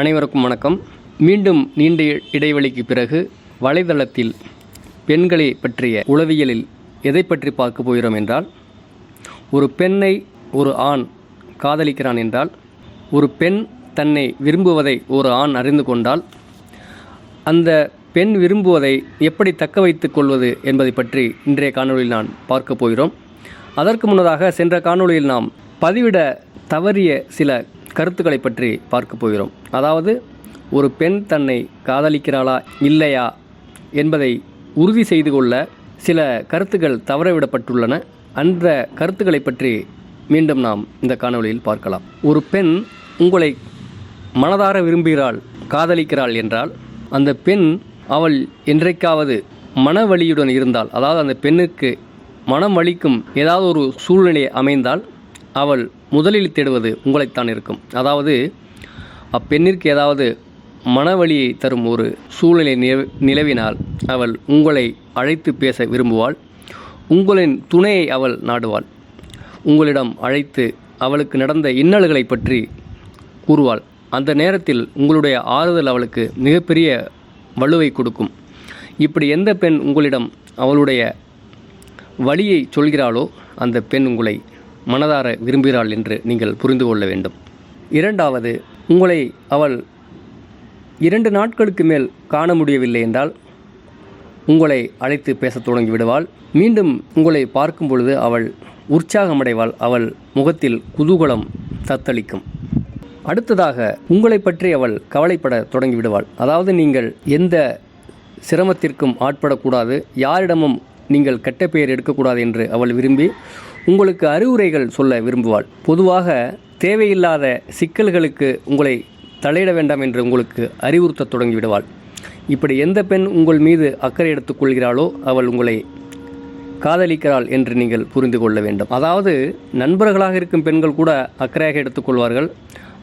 அனைவருக்கும் வணக்கம். மீண்டும் நீண்ட இடைவெளிக்கு பிறகு வலைதளத்தில் பெண்களை பற்றிய உளவியலில் எதை பற்றி பார்க்க போகிறோம் என்றால் ஒரு பெண்ணை ஒரு ஆண் காதலிக்கிறான் என்றால் ஒரு பெண் தன்னை விரும்புவதை ஒரு ஆண் அறிந்து கொண்டால் அந்த பெண் விரும்புவதை எப்படி தக்க வைத்துக் கொள்வது என்பதை பற்றி இன்றைய காணொளியில் நான் பார்க்க போகிறோம். அதற்கு முன்னதாக சென்ற காணொளியில் நாம் பதிவிட தவறிய சில கருத்துக்களை பற்றி பார்க்க போகிறோம். அதாவது ஒரு பெண் தன்னை காதலிக்கிறாளா இல்லையா என்பதை உறுதி செய்து கொள்ள சில கருத்துக்கள் தவறவிடப்பட்டுள்ளன. அந்த கருத்துக்களை பற்றி மீண்டும் நாம் இந்த காணொளியில் பார்க்கலாம். ஒரு பெண் உங்களை மனதார விரும்புகிறாள் காதலிக்கிறாள் என்றால் அந்த பெண் அவள் என்றைக்காவது மனவழியுடன் இருந்தால் அதாவது அந்த பெண்ணுக்கு மனம் வலிக்கும் ஏதாவது ஒரு சூழ்நிலை அமைந்தால் அவள் முதலில் தேடுவது உங்களைத்தான் இருக்கும். அதாவது அப்பெண்ணிற்கு ஏதாவது மனவழியை தரும் ஒரு சூழ்நிலை நிலவினால் அவள் உங்களை அழைத்து பேச விரும்புவாள். உங்களின் துணையை அவள் நாடுவாள். உங்களிடம் அழைத்து அவளுக்கு நடந்த இன்னல்களை பற்றி கூறுவாள். அந்த நேரத்தில் உங்களுடைய ஆறுதல் அவளுக்கு மிகப்பெரிய வலுவை கொடுக்கும். இப்படி எந்த பெண் உங்களிடம் அவளுடைய வழியை சொல்கிறாளோ அந்த பெண் உங்களை மனதார விரும்புகிறாள் என்று நீங்கள் புரிந்து கொள்ள வேண்டும். இரண்டாவது உங்களை அவள் இரண்டு நாட்களுக்கு மேல் காண முடியவில்லை என்றால் உங்களை அழைத்து பேசத் தொடங்கி விடுவாள் மீண்டும் உங்களை பார்க்கும் பொழுது அவள் உற்சாகமடைவாள். அவள் முகத்தில் குதூகலம் தத்தளிக்கும். அடுத்ததாக உங்களை பற்றி அவள் கவலைப்பட தொடங்கிவிடுவாள். அதாவது நீங்கள் எந்த சிரமத்திற்கும் ஆட்படக்கூடாது. யாரிடமும் நீங்கள் கெட்ட பெயர் எடுக்கக்கூடாது என்று அவள் விரும்பி உங்களுக்கு அறிவுரைகள் சொல்ல விரும்புவாள். பொதுவாக தேவையில்லாத சிக்கல்களுக்கு உங்களை தலையிட வேண்டாம் என்று உங்களுக்கு அறிவுறுத்தத் தொடங்கிவிடுவாள். இப்படி எந்த பெண் உங்கள் மீது அக்கறை எடுத்துக்கொள்கிறாளோ அவள் உங்களை காதலிக்கிறாள் என்று நீங்கள் புரிந்து கொள்ள வேண்டும். அதாவது நண்பர்களாக இருக்கும் பெண்கள் கூட அக்கறையாக எடுத்துக்கொள்வார்கள்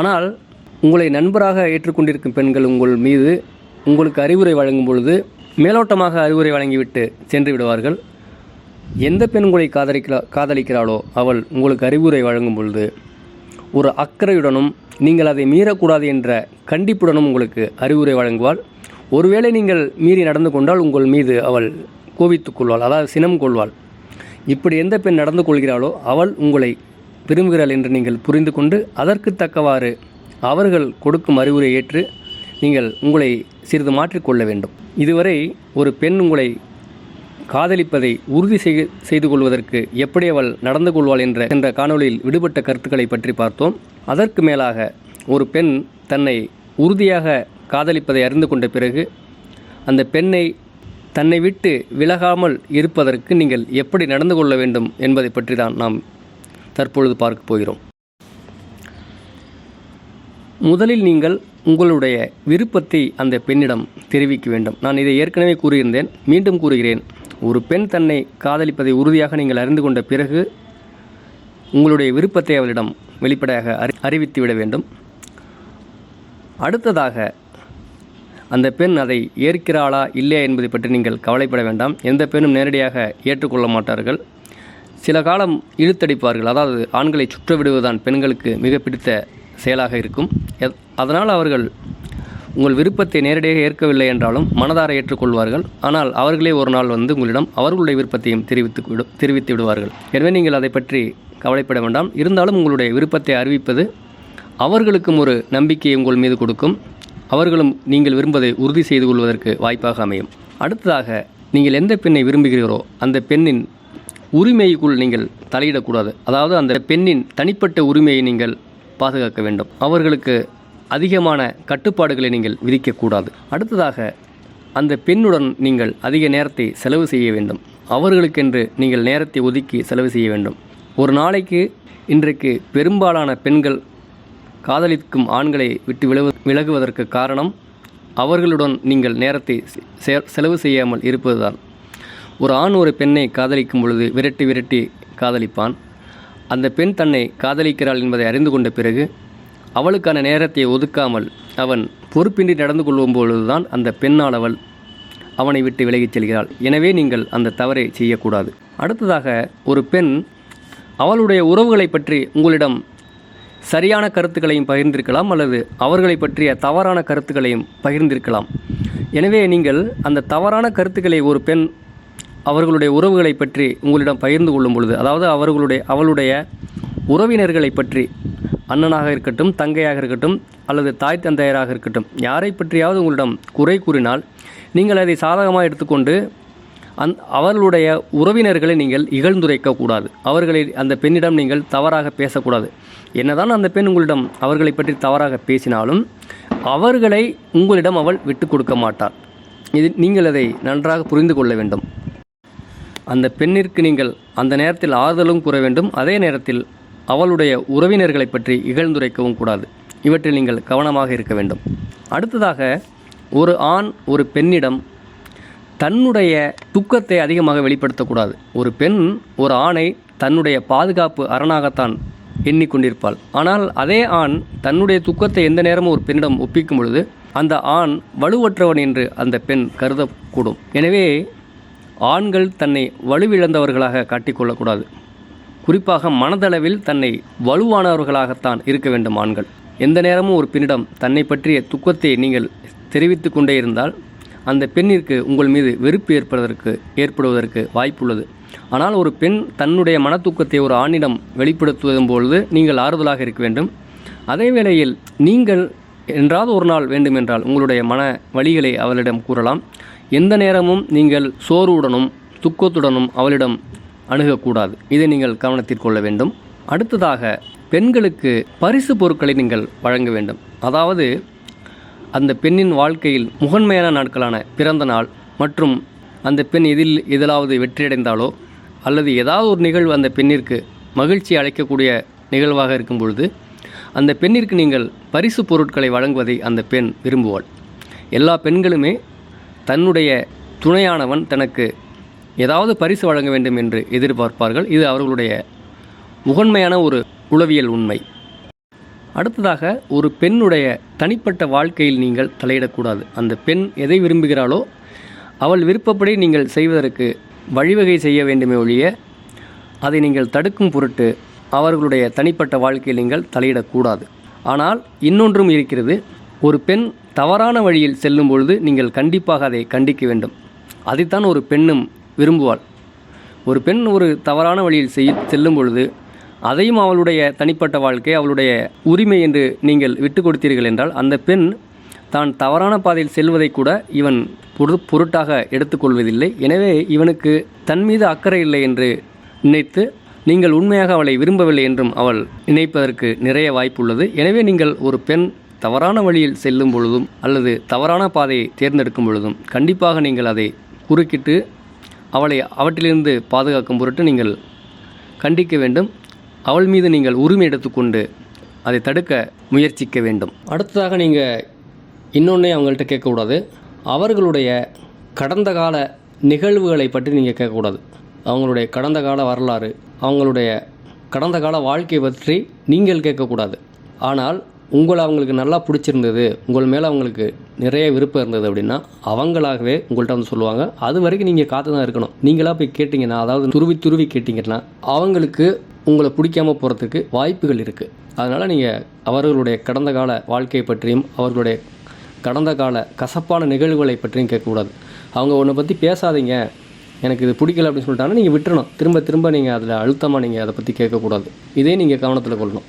ஆனால் உங்களை நண்பராக ஏற்றுக்கொண்டிருக்கும் பெண்கள் உங்கள் மீது உங்களுக்கு அறிவுரை வழங்கும் பொழுது மேலோட்டமாக அறிவுரை வழங்கிவிட்டு சென்று விடுவார்கள். எந்த பெண் உங்களை காதலிக்கிறா காதலிக்கிறாளோ அவள் உங்களுக்கு அறிவுரை வழங்கும் பொழுது ஒரு அக்கறையுடனும் நீங்கள் அதை மீறக்கூடாது என்ற கண்டிப்புடனும் உங்களுக்கு அறிவுரை வழங்குவாள். ஒருவேளை நீங்கள் மீறி நடந்து கொண்டால் உங்கள் மீது அவள் கோபித்துக் கொள்வாள் அதாவது சினம் கொள்வாள். இப்படி எந்த பெண் நடந்து கொள்கிறாளோ அவள் உங்களை விரும்புகிறாள் என்று நீங்கள் புரிந்து கொண்டு அதற்கு தக்கவாறு அவர்கள் கொடுக்கும் அறிவுரை ஏற்று நீங்கள் உங்களை சிறிது மாற்றிக்கொள்ள வேண்டும். இதுவரை ஒரு பெண் உங்களை காதலிப்பதை உறுதி செய்து செய்து கொள்வதற்கு எப்படி அவள் நடந்து கொள்வாள் என்ற என்ற காணொளியில் விடுபட்ட கருத்துக்களை பற்றி பார்த்தோம். அதற்கு மேலாக ஒரு பெண் தன்னை உறுதியாக காதலிப்பதை அறிந்து கொண்ட பிறகு அந்த பெண்ணை தன்னை விட்டு விலகாமல் இருப்பதற்கு நீங்கள் எப்படி நடந்து கொள்ள வேண்டும் என்பதை பற்றி தான் நாம் தற்பொழுது பார்க்க போகிறோம். முதலில் நீங்கள் உங்களுடைய விருப்பத்தை அந்த பெண்ணிடம் தெரிவிக்க வேண்டும். நான் இதை ஏற்கனவே கூறியிருந்தேன். மீண்டும் கூறுகிறேன். ஒரு பெண் தன்னை காதலிப்பதை உறுதியாக நீங்கள் அறிந்து கொண்ட பிறகு உங்களுடைய விருப்பத்தை அவளிடம் வெளிப்படையாக அறி அறிவித்து விட வேண்டும். அடுத்ததாக அந்த பெண் அதை ஏற்கிறாளா இல்லையா என்பதை பற்றி நீங்கள் கவலைப்பட வேண்டாம். எந்த பெண்ணும் நேரடியாக ஏற்றுக்கொள்ள மாட்டார்கள். சில காலம் இழுத்தடிப்பார்கள். அதாவது ஆண்களை சுற்ற விடுவதுதான் பெண்களுக்கு மிக பிடித்த செயலாக இருக்கும். எத்- அதனால் அவர்கள் உங்கள் விருப்பத்தை நேரடியாக ஏற்கவில்லை என்றாலும் மனதார ஏற்றுக்கொள்வார்கள். ஆனால் அவர்களே ஒரு நாள் வந்து உங்களிடம் அவர்களுடைய விருப்பத்தையும் தெரிவித்து விடு தெரிவித்து விடுவார்கள். எனவே நீங்கள் அதை பற்றி கவலைப்பட வேண்டாம். இருந்தாலும் உங்களுடைய விருப்பத்தை அறிவிப்பது அவர்களுக்கும் ஒரு நம்பிக்கையை உங்கள் மீது கொடுக்கும். அவர்களும் நீங்கள் விரும்பதை உறுதி செய்து கொள்வதற்கு வாய்ப்பாக அமையும். அடுத்ததாக நீங்கள் எந்த பெண்ணை விரும்புகிறீரோ அந்த பெண்ணின் உரிமைக்குள் நீங்கள் தலையிடக்கூடாது. அதாவது அந்த பெண்ணின் தனிப்பட்ட உரிமையை நீங்கள் பாதுகாக்க வேண்டும். அவர்களுக்கு அதிகமான கட்டுப்பாடுகளை நீங்கள் விதிக்கக்கூடாது. அடுத்ததாக அந்த பெண்ணுடன் நீங்கள் அதிக நேரத்தை செலவு செய்ய வேண்டும். அவர்களுக்கென்று நீங்கள் நேரத்தை ஒதுக்கி செலவு செய்ய வேண்டும். ஒரு நாளைக்கு இன்றைக்கு பெரும்பாலான பெண்கள் காதலிக்கும் ஆண்களை விட்டு விலகு விலகுவதற்கு காரணம் அவர்களுடன் நீங்கள் நேரத்தை செலவு செய்யாமல் இருப்பதுதான். ஒரு ஆண் ஒரு பெண்ணை காதலிக்கும் பொழுது விரட்டி விரட்டி காதலிப்பான். அந்த பெண் தன்னை காதலிக்கிறாள் என்பதை அறிந்து கொண்ட பிறகு அவளுக்கான நேரத்தை ஒதுக்காமல் அவன் பொறுப்பின்றி நடந்து கொள்ளும் பொழுதுதான் அந்த பெண்ணால் அவள் அவனை விட்டு விலகிச் செல்கிறாள். எனவே நீங்கள் அந்த தவறை செய்யக்கூடாது. அடுத்ததாக ஒரு பெண் அவளுடைய உறவுகளை பற்றி உங்களிடம் சரியான கருத்துக்களையும் பகிர்ந்திருக்கலாம் அல்லது அவர்களை பற்றிய தவறான கருத்துக்களையும் பகிர்ந்திருக்கலாம். எனவே நீங்கள் அந்த தவறான கருத்துக்களை ஒரு பெண் அவர்களுடைய உறவுகளை பற்றி உங்களிடம் பகிர்ந்து கொள்ளும் பொழுது அதாவது அவர்களுடைய அவளுடைய உறவினர்களை பற்றி அண்ணனாக இருக்கட்டும் தங்கையாக இருக்கட்டும் அல்லது தாய் தந்தையராக இருக்கட்டும் யாரை பற்றியாவது உங்களிடம் குறை கூறினால் நீங்கள் அதை சாதகமாக எடுத்துக்கொண்டு அந் அவர்களுடைய உறவினர்களை நீங்கள் இகழ்ந்துரைக்கக்கூடாது. அவர்களை அந்த பெண்ணிடம் நீங்கள் தவறாக பேசக்கூடாது. என்னதான் அந்த பெண் உங்களிடம் அவர்களை பற்றி தவறாக பேசினாலும் அவர்களை உங்களிடம் அவள் விட்டு கொடுக்க மாட்டாள். இது நீங்கள் அதை நன்றாக புரிந்து கொள்ள வேண்டும். அந்த பெண்ணிற்கு நீங்கள் அந்த நேரத்தில் ஆறுதலும் கூற வேண்டும். அதே நேரத்தில் அவளுடைய உறவினர்களை பற்றி இகழ்ந்துரைக்கவும் கூடாது. இவற்றில் நீங்கள் கவனமாக இருக்க வேண்டும். அடுத்ததாக ஒரு ஆண் ஒரு பெண்ணிடம் தன்னுடைய துக்கத்தை அதிகமாக வெளிப்படுத்தக்கூடாது. ஒரு பெண் ஒரு ஆணை தன்னுடைய பாதுகாப்பு அரணாகத்தான் எண்ணிக்கொண்டிருப்பாள். ஆனால் அதே ஆண் தன்னுடைய துக்கத்தை எந்த நேரமும் ஒரு பெண்ணிடம் ஒப்பிக்கும் பொழுது அந்த ஆண் வலுவற்றவன் என்று அந்த பெண் கருதக்கூடும். எனவே ஆண்கள் தன்னை வலுவிழந்தவர்களாக காட்டிக்கொள்ளக்கூடாது. குறிப்பாக மனதளவில் தன்னை வலுவானவர்களாகத்தான் இருக்க வேண்டும் ஆண்கள். எந்த நேரமும் ஒரு பெண்ணிடம் தன்னை பற்றிய துக்கத்தை நீங்கள் தெரிவித்து கொண்டே இருந்தால் அந்த பெண்ணிற்கு உங்கள் மீது வெறுப்பு ஏற்படுவதற்கு ஏற்படுவதற்கு வாய்ப்புள்ளது. ஆனால் ஒரு பெண் தன்னுடைய மனத்தூக்கத்தை ஒரு ஆணிடம் வெளிப்படுத்துவதும் பொழுது நீங்கள் ஆறுதலாக இருக்க வேண்டும். அதே வேளையில் நீங்கள் என்றாவது ஒரு நாள் வேண்டுமென்றால் உங்களுடைய மன வழிகளை அவளிடம் கூறலாம். எந்த நேரமும் நீங்கள் சோர்வுடனும் துக்கத்துடனும் அவளிடம் அணுகக்கூடாது. இதை நீங்கள் கவனத்தில் கொள்ள வேண்டும். அடுத்ததாக பெண்களுக்கு பரிசு பொருட்களை நீங்கள் வழங்க வேண்டும். அதாவது அந்த பெண்ணின் வாழ்க்கையில் முகன்மையான நாட்களான பிறந்த நாள் மற்றும் அந்த பெண் இதில் எதிலாவது வெற்றியடைந்தாலோ அல்லது ஏதாவது ஒரு நிகழ்வு அந்த பெண்ணிற்கு மகிழ்ச்சி அளிக்கக்கூடிய நிகழ்வாக இருக்கும் பொழுது அந்த பெண்ணிற்கு நீங்கள் பரிசு பொருட்களை வழங்குவதை அந்த பெண் விரும்புவாள். எல்லா பெண்களுமே தன்னுடைய துணையானவன் தனக்கு ஏதாவது பரிசு வழங்க வேண்டும் என்று எதிர்பார்ப்பார்கள். இது அவர்களுடைய முகன்மையான ஒரு உளவியல் உண்மை. அடுத்ததாக ஒரு பெண்ணுடைய தனிப்பட்ட வாழ்க்கையில் நீங்கள் தலையிடக்கூடாது. அந்த பெண் எதை விரும்புகிறாளோ அவள் விருப்பப்படி நீங்கள் செய்வதற்கு வழிவகை செய்ய வேண்டுமே ஒழிய அதை நீங்கள் தடுக்கும் பொருட்டு அவர்களுடைய தனிப்பட்ட வாழ்க்கையில் நீங்கள் தலையிடக்கூடாது. ஆனால் இன்னொன்றும் இருக்கிறது. ஒரு பெண் தவறான வழியில் செல்லும் பொழுது நீங்கள் கண்டிப்பாக அதை கண்டிக்க வேண்டும். அதைத்தான் ஒரு பெண்ணும் விரும்புவாள். ஒரு பெண் ஒரு தவறான வழியில் செய் செல்லும் பொழுது அதையும் அவளுடைய தனிப்பட்ட வாழ்க்கை அவளுடைய உரிமை என்று நீங்கள் விட்டு கொடுத்தீர்கள் என்றால் அந்த பெண் தான் தவறான பாதையில் செல்வதை கூட இவன் பொரு பொருட்டாக எடுத்துக்கொள்வதில்லை எனவே இவனுக்கு தன் மீது அக்கறை இல்லை என்று நினைத்து நீங்கள் உண்மையாக அவளை விரும்பவில்லை என்றும் அவள் நினைப்பதற்கு நிறைய வாய்ப்புள்ளது எனவே நீங்கள் ஒரு பெண் தவறான வழியில் செல்லும் பொழுதும் அல்லது தவறான பாதையை தேர்ந்தெடுக்கும் பொழுதும் கண்டிப்பாக நீங்கள் அதை குறுக்கிட்டு அவளை அவற்றிலிருந்து பாதுகாக்கும் பொருட்டு நீங்கள் கண்டிக்க வேண்டும். அவள் மீது நீங்கள் உரிமை எடுத்துக்கொண்டு அதை தடுக்க முயற்சிக்க வேண்டும். அடுத்ததாக நீங்கள் இன்னொன்றே அவங்கள்ட்ட கேட்கக்கூடாது. அவர்களுடைய கடந்த கால நிகழ்வுகளை பற்றி நீங்கள் கேட்கக்கூடாது. அவங்களுடைய கடந்த கால வரலாறு அவங்களுடைய கடந்த கால வாழ்க்கை பற்றி நீங்கள் கேட்கக்கூடாது. ஆனால் உங்களை அவங்களுக்கு நல்லா பிடிச்சிருந்தது உங்கள் மேலே அவங்களுக்கு நிறைய விருப்பம் இருந்தது அப்படின்னா அவங்களாகவே உங்கள்கிட்ட வந்து சொல்லுவாங்க. அது வரைக்கும் நீங்கள் காத்து தான் இருக்கணும். நீங்களாக போய் கேட்டிங்கன்னா அதாவது துருவி துருவி கேட்டிங்கன்னா அவங்களுக்கு உங்களை பிடிக்காம போகிறதுக்கு வாய்ப்புகள் இருக்குது அதனால் நீங்கள் அவர்களுடைய கடந்த கால வாழ்க்கையை பற்றியும் அவர்களுடைய கடந்த கால கசப்பான நிகழ்வுகளை பற்றியும் கேட்கக்கூடாது. அவங்க ஒன்றை பற்றி பேசாதீங்க. எனக்கு இது பிடிக்கல அப்படின்னு சொல்லிட்டாங்கன்னா நீங்கள் விட்டுறணும். திரும்ப திரும்ப நீங்கள் அதில் அழுத்தமாக நீங்கள் அதை பற்றி கேட்கக்கூடாது. இதே நீங்கள் கவனத்தில் கொள்ளணும்.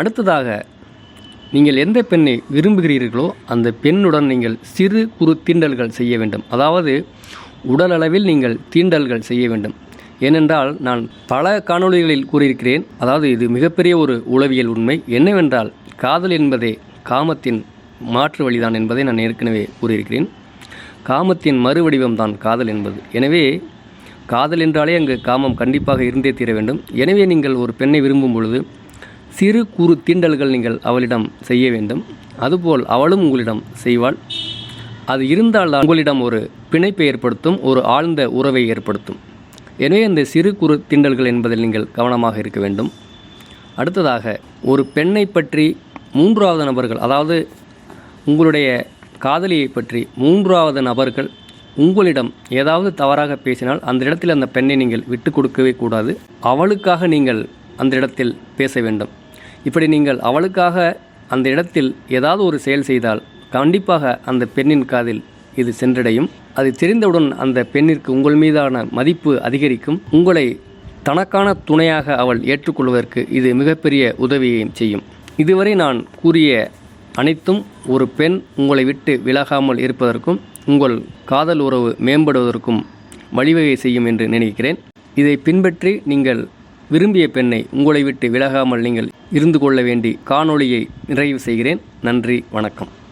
அடுத்ததாக நீங்கள் எந்த பெண்ணை விரும்புகிறீர்களோ அந்த பெண்ணுடன் நீங்கள் சிறு குறு தீண்டல்கள் செய்ய வேண்டும். அதாவது உடலளவில் நீங்கள் தீண்டல்கள் செய்ய வேண்டும். ஏனென்றால் நான் பல காணொளிகளில் கூறியிருக்கிறேன். அதாவது இது மிகப்பெரிய ஒரு உளவியல் உண்மை. என்னவென்றால் காதல் என்பதே காமத்தின் மாற்று வழிதான் என்பதை நான் ஏற்கனவே கூறியிருக்கிறேன். காமத்தின் மறுவடிவம் தான் காதல் என்பது. எனவே காதல் என்றாலே அங்கு காமம் கண்டிப்பாக இருந்தே தீர வேண்டும். எனவே நீங்கள் ஒரு பெண்ணை விரும்பும் பொழுது சிறு குறு தீண்டல்கள் நீங்கள் அவளிடம் செய்ய வேண்டும். அதுபோல் அவளும் உங்களிடம் செய்வாள். அது இருந்தால் உங்களிடம் ஒரு பிணைப்பை ஏற்படுத்தும் ஒரு ஆழ்ந்த உறவை ஏற்படுத்தும். எனவே இந்த சிறு குறு தீண்டல்கள் என்பதில் நீங்கள் கவனமாக இருக்க வேண்டும். அடுத்ததாக ஒரு பெண்ணை பற்றி மூன்றாவது நபர்கள் அதாவது உங்களுடைய காதலியை பற்றி மூன்றாவது நபர்கள் உங்களிடம் ஏதாவது தவறாக பேசினால் அந்த இடத்தில் அந்த பெண்ணை நீங்கள் விட்டு கொடுக்கவே கூடாது. அவளுக்காக நீங்கள் அந்த இடத்தில் பேச வேண்டும். இப்படி நீங்கள் அவளுக்காக அந்த இடத்தில் ஏதாவது ஒரு செயல் செய்தால் கண்டிப்பாக அந்த பெண்ணின் காதில் இது சென்றடையும். அது தெரிந்தவுடன் அந்த பெண்ணிற்கு உங்கள் மீதான மதிப்பு அதிகரிக்கும். உங்களை தனக்கான துணையாக அவள் ஏற்றுக்கொள்வதற்கு இது மிகப்பெரிய உதவியையும் செய்யும். இதுவரை நான் கூறிய அனைத்தும் ஒரு பெண் உங்களை விட்டு விலகாமல் இருப்பதற்கும் உங்கள் காதல் உறவு மேம்படுவதற்கும் வழிவகை செய்யும் என்று நினைக்கிறேன். இதை பின்பற்றி நீங்கள் விரும்பிய பெண்ணை உங்களை விட்டு விலகாமல் நீங்கள் இருந்து கொள்ள வேண்டி காணொளியை நிறைவு செய்கிறேன். நன்றி வணக்கம்.